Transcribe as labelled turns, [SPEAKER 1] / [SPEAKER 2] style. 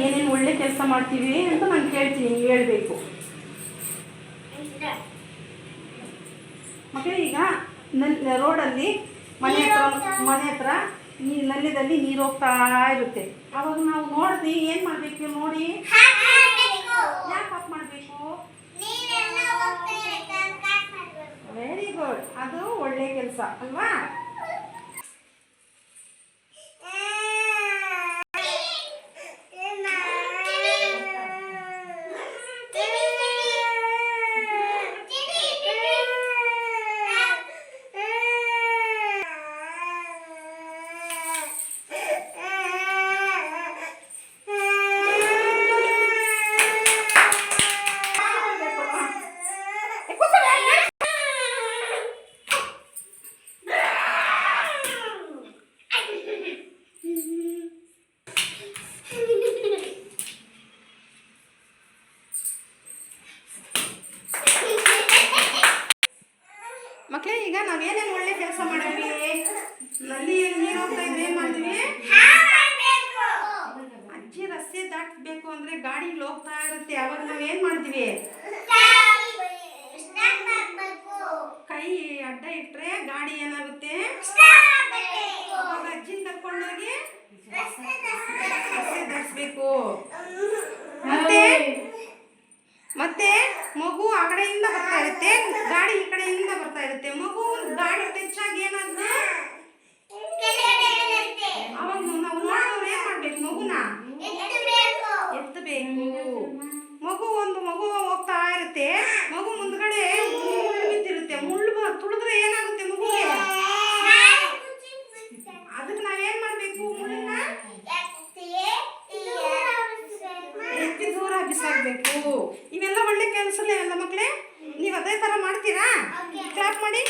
[SPEAKER 1] ಏನೇನು ಒಳ್ಳೆ ಕೆಲಸ ಮಾಡ್ತೀವಿ ಅಂತ ನಾನು ಕೇಳ್ತೀನಿ ನೀವು ಹೇಳ್ಬೇಕು. ಮಕ್ಕಳೇ ಈಗ ನನ್ನ ರೋಡಲ್ಲಿ ಮನೆ ಹತ್ರ ಮನೆ ಹತ್ರ ನೀ ನಲ್ಲಿದಲ್ಲಿ ನೀರು ಹೋಗ್ತಾ ಇರುತ್ತೆ. ಅವಾಗ ನಾವು ನೋಡಿದ್ವಿ ಏನು ಮಾಡಬೇಕು ನೋಡಿ? ಯಾಕೆ ಆಫ್ ಮಾಡಬೇಕು? ವೆರಿ ಗುಡ್ ಅದು ಒಳ್ಳೆ ಕೆಲಸ ಅಲ್ವಾ? ಮಕ್ಕಳೇ ಈಗ ನಾವೇನೇನು ಒಳ್ಳೆ ಕೆಲಸ ಮಾಡಿದ್ವಿ? ನಲ್ಲಿಯಲ್ಲಿ ನೀರು ಹೋಗ್ತಾ ಇದ್ರೆ ಏನು ಮಾಡ್ತೀವಿ? ಅಜ್ಜಿ ರಸ್ತೆ ದಾಟಬೇಕು ಅಂದ್ರೆ ಗಾಡಿ ಹೋಗ್ತಾ ಇರುತ್ತೆ ಅವಾಗ ನಾವು ಏನು ಮಾಡ್ತೀವಿ? ಕೈ ಅಡ್ಡ ಇಟ್ರೆ ಗಾಡಿ ಏನಾಗುತ್ತೆ? ಕಡೆಯಿಂದ ಬರ್ತಾ ಇರುತ್ತೆ. ಗಾಡಿ ಈ ಕಡೆಯಿಂದ ಬರ್ತಾ ಇರುತ್ತೆ. ಮಗು, ಗಾಡಿ ಟಚ್ ಆಗಿ ಏನಾದ್ರು? ಅವಾಗ ನಾವು ನೋಡೋರು ಏನ್ ಮಾಡ್ಬೇಕು ಮಗುನ? ಎತ್ತಬೇಕು. ಮಗು ಒಂದು ಮಗು ಹೋಗ್ತಾ ಇರುತ್ತೆ. ಮಗು ಮುಂದ್ಗಡೆ ಮುಳ್ಳು ಮುಳ್ಳು ತುಳಿದ್ರೆ ಏನಾಗುತ್ತೆ ಮಗುಗೆ? ಅದಕ್ಕೆ ನಾವೇನ್ ಮಾಡ್ಬೇಕು ಮುಳ್ಳನ್ನ ಬಿಸಾಕ್ಬೇಕು ಇವೆಲ್ಲ ಒಳ್ಳೆ ಕೆಲಸಲೇ ಅಲ್ಲ ಮಕ್ಕಳೇ ನೀವು ಅದೇ ತರ ಮಾಡ್ತೀರಾ? ಕ್ಲಾಪ್ ಮಾಡಿ.